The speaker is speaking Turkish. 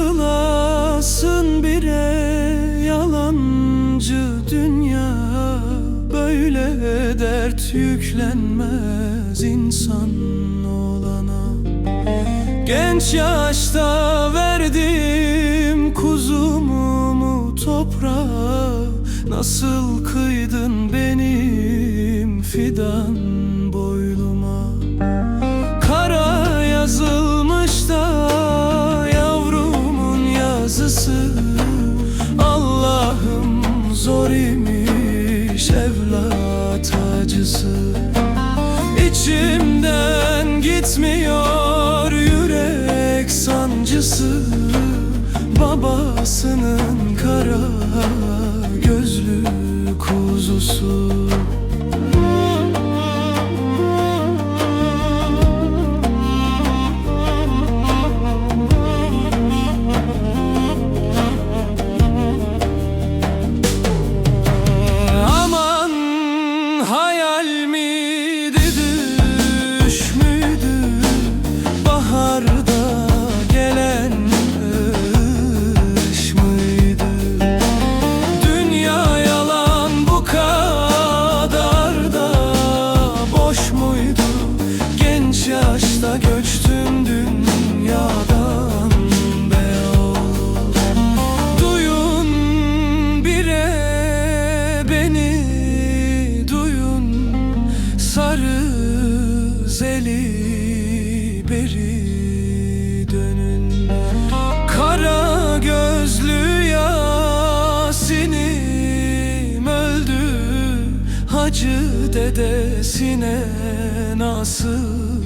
Yıkılasın bire yalancı dünya. Böyle dert yüklenmez insan olana. Genç yaşta verdim kuzumu toprağa? Nasıl kıydın benim fidan boyluma yazısı. Allah'ım zor imiş evlat acısı. İçimden gitmiyor yürek sancısı hayal miydi düş müydü? Baharda gelen kış mıydı? Dünya yalan bu kadar da boş muydu? Genç yaşta Hacı dedesine nasıl